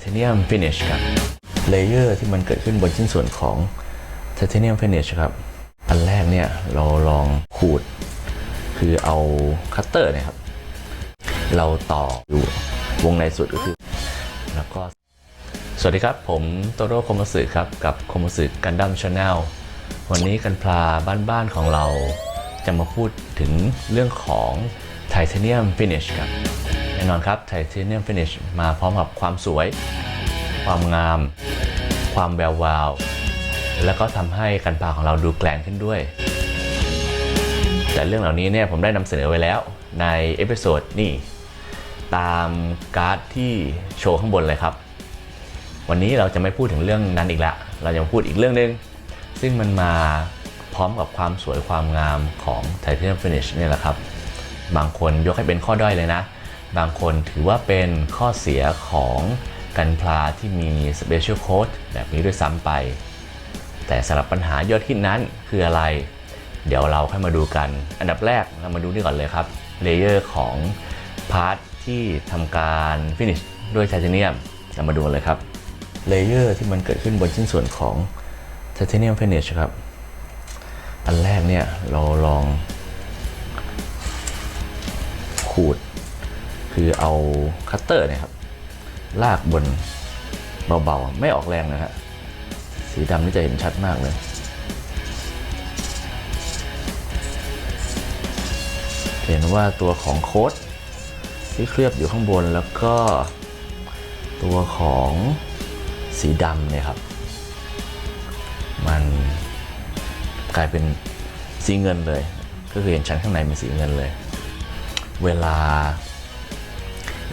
เทเนียมฟินิชครับเลเยอร์ที่มันเกิดขึ้นบนชิ้นส่วนของไทเทเนียมฟินิชครับ อันแรกเนี่ยเราลองขูด คือเอาคัตเตอร์นี่ยครับ เราต่ออยู่วงในสุดก็คือ แล้วก็ สวัสดีครับ ผมโตโร่คมสึครับ กับคมสึกันดั้มชาแนลวันนี้กันพลาบ้านๆของเราจะมาพูดถึงเรื่องของ ไทเทเนียมฟินิชครับแน่นอนครับไทเทเนียมฟินิชมาพร้อมกับความสวย ความงาม ความแวววาว แล้วก็ทำให้กันพลาของเราดูแกลนขึ้นด้วย แต่เรื่องเหล่านี้เนี่ยผมได้นำเสนอไว้แล้วในเอพิโซดนี่ตามการ์ดที่โชว์ข้างบนเลยครับ วันนี้เราจะไม่พูดถึงเรื่องนั้นอีกแล้วเราจะมาพูดอีกเรื่องหนึ่งซึ่งมันมาพร้อมกับความสวยความงามของไทเทเนียมฟินิชนี่แหละครับ บางคนยกให้เป็นข้อด้อยเลยนะ บางคนถือว่าเป็นข้อเสียของกันพลาที่มี Special Code แบบนี้ด้วยซ้ำไป แต่สำหรับปัญหายอดฮิตนั้นคืออะไร เดี๋ยวเราค่อยมาดูกัน อันดับแรกเรามาดูนี่ก่อนเลยครับเลเยอร์ของพาร์ทที่ทำการฟินิชด้วยไทเทเนียมเรามาดูเลยครับเลเยอร์ที่มันเกิดขึ้นบนชิ้นส่วนของไทเทเนียมฟินิชครับ อันแรกเนี่ยเราลอง ด คือเอาคัตเตอร์เนี่ยครับ ลากบนเบาๆ ไม่ออกแรงนะฮะสีดำนี่จะเห็นชัดมากเลยเห็นว่าตัวของโค้ดที่เคลือบอยู่ข้างบนแล้วก็ตัวของสีดำเนี่ยครับ มันกลายเป็นสีเงินเลย ก็คือเห็นชั้นข้างในเป็นสีเงินเลย เวลา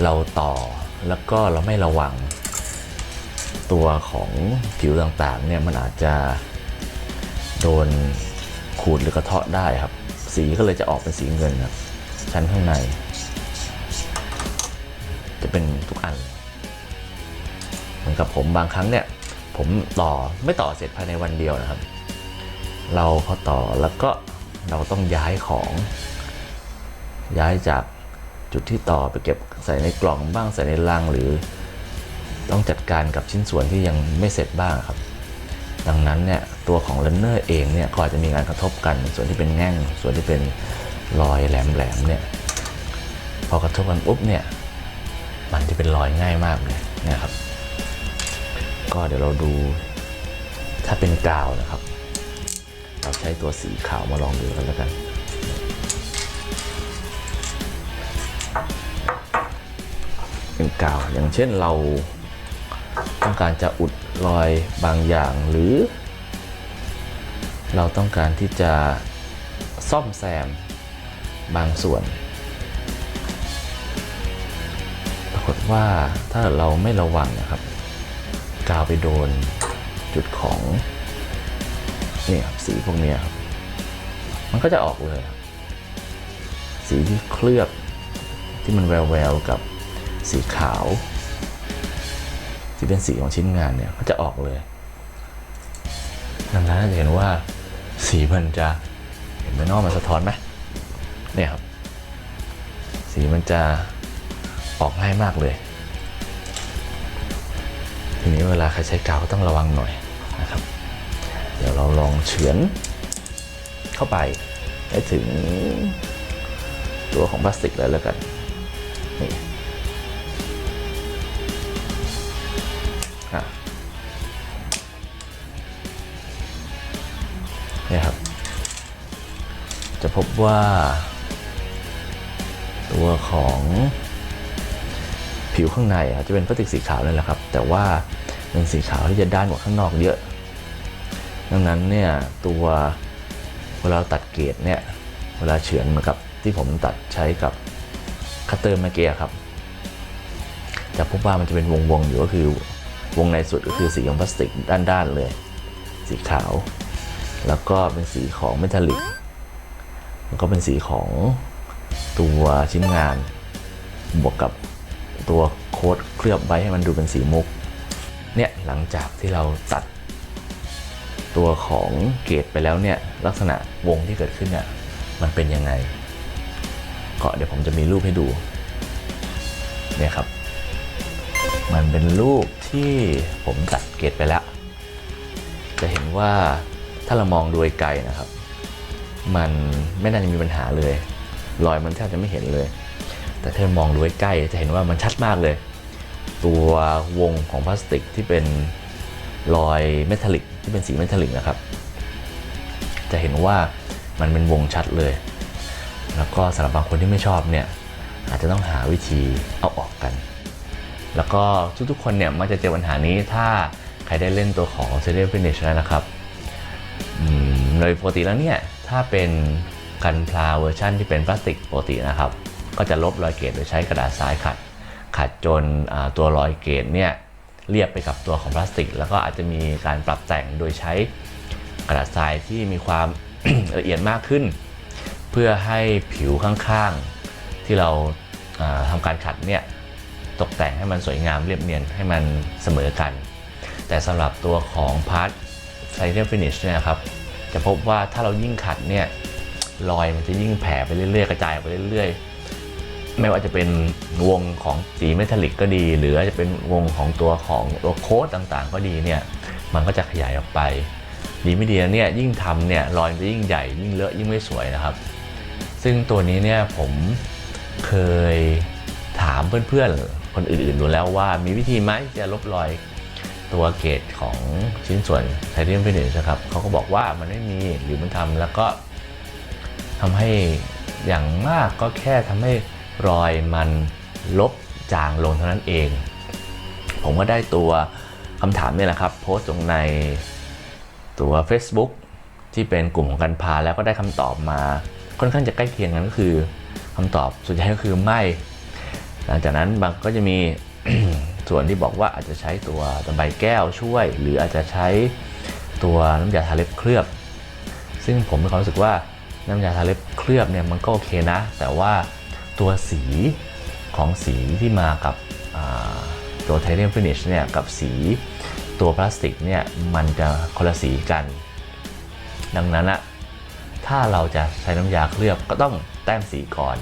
เราต่อแล้วก็เราไม่ระวังตัวของผิวต่างๆเนี่ยมันอาจจะโดนขูดหรือกระเทาะได้ครับ สีก็เลยจะออกเป็นสีเงินครับ ชั้นข้างใน จะเป็นทุกอัน เหมือนกับผมบางครั้งเนี่ย ผมต่อไม่ต่อเสร็จภายในวันเดียวนะครับ เราพอต่อแล้วก็เราต้องย้ายของ ย้ายจากจุดที่ต่อไปเก็บใส่ในกล่องบ้างใส่ในลังหรือต้องจัดการกับชิ้นส่วนที่ยังไม่เสร็จบ้างครับ ดังนั้นเนี่ยตัวของเลนเนอร์เองเนี่ยก็อาจจะมีการกระทบกันส่วนที่เป็นแง่ง ส่วนที่เป็นรอยแหลมๆเนี่ยพอกระทบกันปุ๊บเนี่ยมันจะเป็นรอยง่ายมากเลยเนี่ยครับ ก็เดี๋ยวเราดูถ้าเป็นกาวนะครับ เราใช้ตัวสีขาวมาลองดูกันแล้วกัน กาว อย่างเช่นเราต้องการจะอุดรอยบางอย่างหรือ เราต้องการที่จะซ่อมแซมบางส่วน ปรากฏว่าถ้าเราไม่ระวังนะครับ กาวไปโดนจุดของเนี่ยครับสีพวกนี้ครับ มันก็จะออกเลย สีที่เคลือบที่มันแววๆกับ สีขาว ที่เป็นสีของชิ้นงานเนี่ยก็จะออกเลยดังนั้นจะเห็นว่าสีมันจะเห็นไหมนอกมันสะท้อนไหมเนี่ยครับ สีมันจะออกง่ายมากเลย ทีนี้เวลาใครใช้กาวก็ต้องระวังหน่อยนะครับ เดี๋ยวเราลองเฉือนเข้าไปให้ถึงตัวของพลาสติกเลยแล้วกันนี่ นี่ยครับ จะพบว่า ตัวของผิวข้างในอะจะเป็นพลาสติกสีขาวนั่นแหละครับ แต่ว่าเป็นสีขาวที่จะด้านกว่าข้างนอกเยอะ ดังนั้นเนี่ยตัวเวลาเราตัดเกรดเนี่ยเวลาเฉือนเหมือนกับที่ผมตัดใช้กับคัตเตอร์เมื่อกี้ครับจะพบว่ามันจะเป็นวงๆอยู่ก็คือ วงในสุดก็คือสีของพลาสติกด้านๆเลย สีขาว แล้วก็เป็นสีของเมทัลลิกแล้วก็เป็นสีของตัวชิ้นงาน บวกกับตัวโค้ดเคลือบไว้ให้มันดูเป็นสีมุก เนี่ยหลังจากที่เราตัด ตัวของเกรดไปแล้วเนี่ยลักษณะวงที่เกิดขึ้นเนี่ยมันเป็นยังไงก็เดี๋ยวผมจะมีรูปให้ดูเนี่ยครับ มันเป็นรูปที่ผมตัดเกตไปแล้ว จะเห็นว่าถ้าเรามองโดยไกลนะครับ มันไม่น่าจะมีปัญหาเลย รอยมันแทบจะไม่เห็นเลย แต่ถ้ามองดูใกล้จะเห็นว่ามันชัดมากเลย ตัววงของพลาสติกที่เป็นรอยเมทัลลิกที่เป็นสีเมทัลลิกนะครับ จะเห็นว่ามันเป็นวงชัดเลย แล้วก็สำหรับบางคนที่ไม่ชอบเนี่ยอาจจะต้องหาวิธีเอาออกกัน แล้วก็ทุกๆคนเนี่ยมักจะเจอปัญหานี้ถ้าใครได้เล่นตัวของ s e r i a l Finish นะครับโดยปกติแล้วเนี่ย ถ้าเป็นกันพลาเวอร์ชันที่เป็นพลาสติกปกตินะครับ ก็จะลบรอยเกตโดยใช้กระดาษทรายขัด ขัดจนตัวรอยเกตเนี่ยเรียบไปกับตัวของพลาสติก แล้วก็อาจจะมีการปรับแต่งโดยใช้กระดาษทรายที่มีความละเอียดมากขึ้น เพื่อให้ผิวข้างๆ ที่เราาทำการขัดเนี่ย ตกแต่งให้มันสวยงามเรียบเนียนให้มันเสมอกัน แต่สำหรับตัวของพาร์ทไซเ l ฟินิชเนี่ยครับจะพบว่าถ้าเรายิ่งขัดเนี่ยรอยมันจะยิ่งแผ่ไปเรื่อยๆ กระจายไปเรื่อยๆ ไม่ว่าจะเป็นวงของสีเมทัลลิกก็ดี หรือจะเป็นวงของตัวของตัวโค้ดต่างๆ ก็ดีเนี่ยมันก็จะขยายออกไป ดีไม่ดีเนี่ยยิ่งทำเนี่ยรอยมันจะยิ่งใหญ่ยิ่งเลอะยิ่งไม่สวยนะครับ ซึ่งตัวนี้เนี่ยผมเคยถามเพื่อนๆ คนอื่นๆดูแล้วว่ามีวิธีไหมจะลบรอยตัวเกรดของชิ้นส่วนไทเทเนียมฟินิชนะครับเขาก็บอกว่ามันไม่มีหรือมันทำแล้วก็ทำให้อย่างมากก็แค่ทำให้รอยมันลบจางลงเท่านั้นเอง ผมก็ได้ตัวคำถามเนี่ยแหละครับ โพสต์ลงในตัว Facebook ที่เป็นกลุ่มของกันพาแล้วก็ได้คำตอบมา ค่อนข้างจะใกล้เคียงกันก็คือคำตอบสุดท้ายก็คือไม่ หลังจากนั้นบางก็จะมีส่วนที่บอกว่าอาจจะใช้ตัวตะไบแก้วช่วย หรืออาจจะใช้ตัวน้ำยาทาเล็บเคลือบ ซึ่งผมมีความรู้สึกว่าน้ำยาทาเล็บเคลือบเนี่ยมันก็โอเคนะ แต่ว่าตัวสีของสีที่มากับตัวไทเทเนียมฟินิชเนี่ยกับสีตัวพลาสติกเนี่ยมันจะคนละสีกัน ดังนั้นอะถ้าเราจะใช้น้ำยาเคลือบก็ต้องแต้มสีก่อน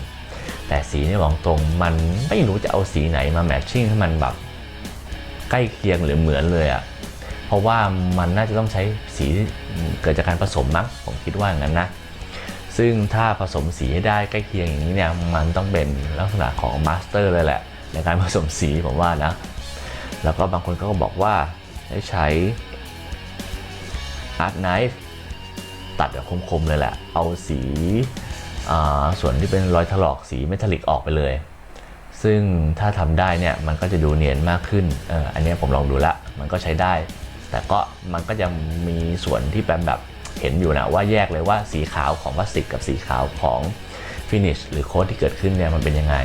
แต่สีนี่บอกตรงมันไม่รู้จะเอาสีไหนมาแมทชิ่งให้มันแบบใกล้เคียงหรือเหมือนเลยอะเพราะว่ามันน่าจะต้องใช้สีเกิดจากการผสมมั้งผมคิดว่างั้นนะซึ่งถ้าผสมสีให้ได้ใกล้เคียงอย่างนี้เนี่ยมันต้องเป็นลักษณะของมาสเตอร์เลยแหละ ในการผสมสีผมว่านะ แล้วก็บางคนก็บอกว่าให้ใช้อาร์ตไนฟ์ตัดแบบคมๆเลยแหละ เอาสี ส่วนที่เป็นรอยถลอกสีเมทัลลิกออกไปเลย ซึ่งถ้าทำได้เนี่ยมันก็จะดูเนียนมากขึ้นออันนี้ผมลองดูละ มันก็ใช้ได้ แต่ก็มันก็ยังมีส่วนที่เป็นแบบเห็นอยู่นะว่าแยกเลยว่าสีขาวของพลาสติกกับสีขาวของฟินิชหรือโค้ดที่เกิดขึ้นเนี่ยมันเป็นยังไง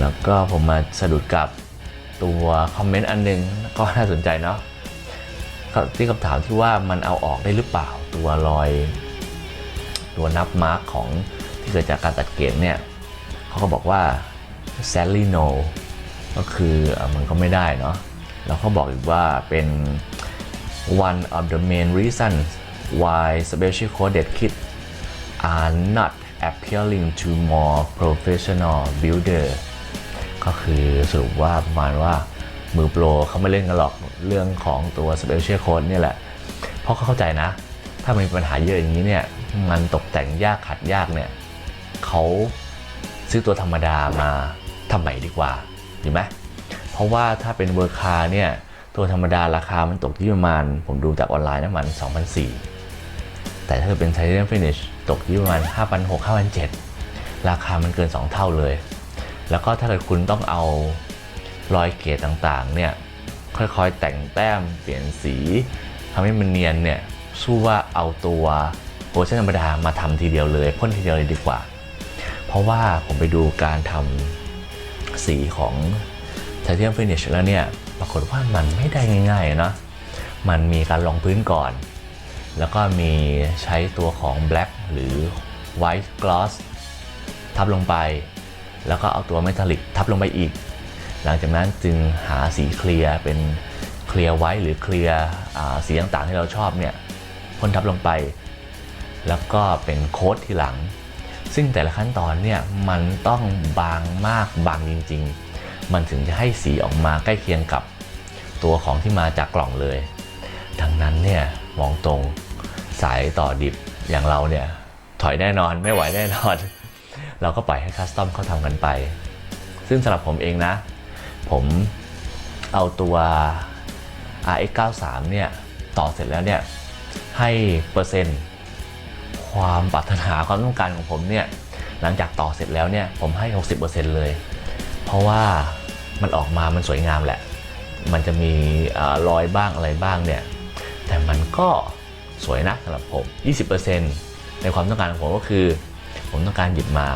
แล้วก็ผมมาสะดุดกับตัวคอมเมนต์อันหนึงก็น่าสนใจเนาะที่คำถามที่ว่ามันเอาออกได้หรือเปล่าตัวรอย ตัวนับมาร์กของที่เกิดจากการตัดเกตเนี่ยเขาก็บอกว่า sadly no ก็คือเอ่อมันก็ไม่ได้เนาะแล้วเขาบอกอีกว่าเป็น one of the main reasons why special coded kits are not appealing to more professional builder ก็คือสรุปว่าประมาณว่ามือโปรเขาไม่เล่นกันหรอกเรื่องของตัว Special Code เนี่ยแหละ เพราะเขาเข้าใจนะ ถ้ามันมีปัญหาเยอะอย่างนี้เนี่ย มันตกแต่งยากขัดยากเนี่ยเขาซื้อตัวธรรมดามาทำใหม่ดีกว่าดีไหมเพราะว่าถ้าเป็นเวอร์คาเนี่ยตัวธรรมดาราคามันตกที่ประมาณ ผมดูจากออนไลน์นะมัน2,004แต่ถ้าเกิดเป็นไทเทเนียมฟินิชตกที่ประมาณ 5,600 5,700 ราคามันเกิน 2 เท่าเลย แล้วก็ถ้าเกิดคุณต้องเอารอยเกรดต่างๆเนี่ยค่อยๆแต่งแต้มเปลี่ยนสีทำให้มันเนียนเนี่ยสู้ว่าเอาตัว เวอร์ชันธรรมดามาทำทีเดียวเลยพ่นทีเดียวเลยดีกว่า เพราะว่าผมไปดูการทำสีของไทเทียมฟินิชแล้วเนี่ย ปรากฏว่ามันไม่ได้ง่ายๆนะมันมีการลองพื้นก่อน แล้วก็มีใช้ตัวของ black หรือ white gloss ทับลงไป แล้วก็เอาตัวเมทัลลิกทับลงไปอีก หลังจากนั้นจึงหาสีเคลียร์เป็นเคลียร์ไว้หรือเคลียร์สีต่างๆที่เราชอบเนี่ยพ่นทับลงไป แล้วก็เป็นโค้ดทีหลัง ซึ่งแต่ละขั้นตอนเนี่ยมันต้องบางมากบางจริงมันถึงจะให้สีออกมาใกล้เคียงกับตัวของที่มาจากกล่องเลย ดังนั้นเนี่ยมองตรงสายต่อดิบอย่างเราเนี่ยถอยแน่นอนไม่ไหวแน่นอน เราก็ปล่อยให้คัสตอมเขาทำกันไป ซึ่งสำหรับผมเองนะ ผมเอาตัว RX 93 เนี่ย ต่อเสร็จแล้วเนี่ย ให้เปอร์เซ็นต์ ความปรารถนาความต้องการของผมเนี่ยหลังจากต่อเสร็จแล้วเนี่ยผมให้ 60%เลย เพราะว่ามันออกมามันสวยงามแหละ มันจะมีอรอยบ้างอะไรบ้างเนี่ยแต่มันก็สวยนะสำหรับผม 20%ในความต้องการของผมก็คือ ผมต้องการหยิบมา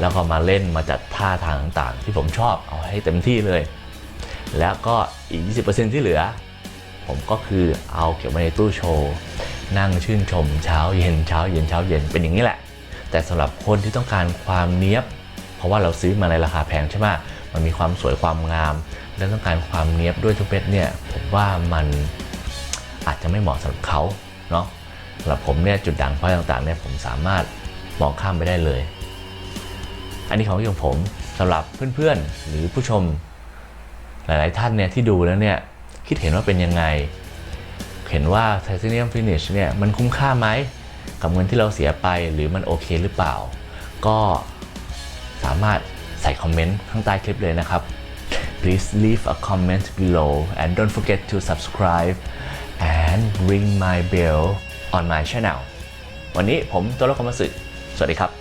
แล้วก็มาเล่นมาจัดท่าทางต่างๆ ที่ผมชอบเอาให้เต็มที่เลย แล้วก็อีก 20%ที่เหลือ ผมก็คือเอาเก็บไว้ในตู้โชว์ นั่งชื่นชมเช้าเย็นเช้าเย็นเช้าเย็นเป็นอย่างนี้แหละ แต่สำหรับคนที่ต้องการความเนี้ยบ เพราะว่าเราซื้อมาในราคาแพงใช่ไหมมันมีความสวยความงาม และต้องการความเนี้ยบด้วยทุกเม็ดเนี่ยผมว่ามันอาจจะไม่เหมาะสำหรับเขาเนาะสำหรับผมเนี่ยจุดด่างพร้อยต่างๆเนี่ยผมสามารถมองข้ามไปได้เลย อันนี้ของที่ของผมสำหรับเพื่อนๆ หรือผู้ชมหลายๆท่านเนี่ยที่ดูแล้วเนี่ยคิดเห็นว่าเป็นยังไง เห็นว่าไทเทเนียมฟินิชเนี่ยมันคุ้มค่าไหมกับเงินที่เราเสียไปหรือมันโอเคหรือเปล่า ก็สามารถใส่คอมเมนต์ข้างใต้คลิปเลยนะครับ please leave a comment below and don't forget to subscribe and ring my bell on my channel วันนี้ผมตัวละครมาสึสวัสดีครับ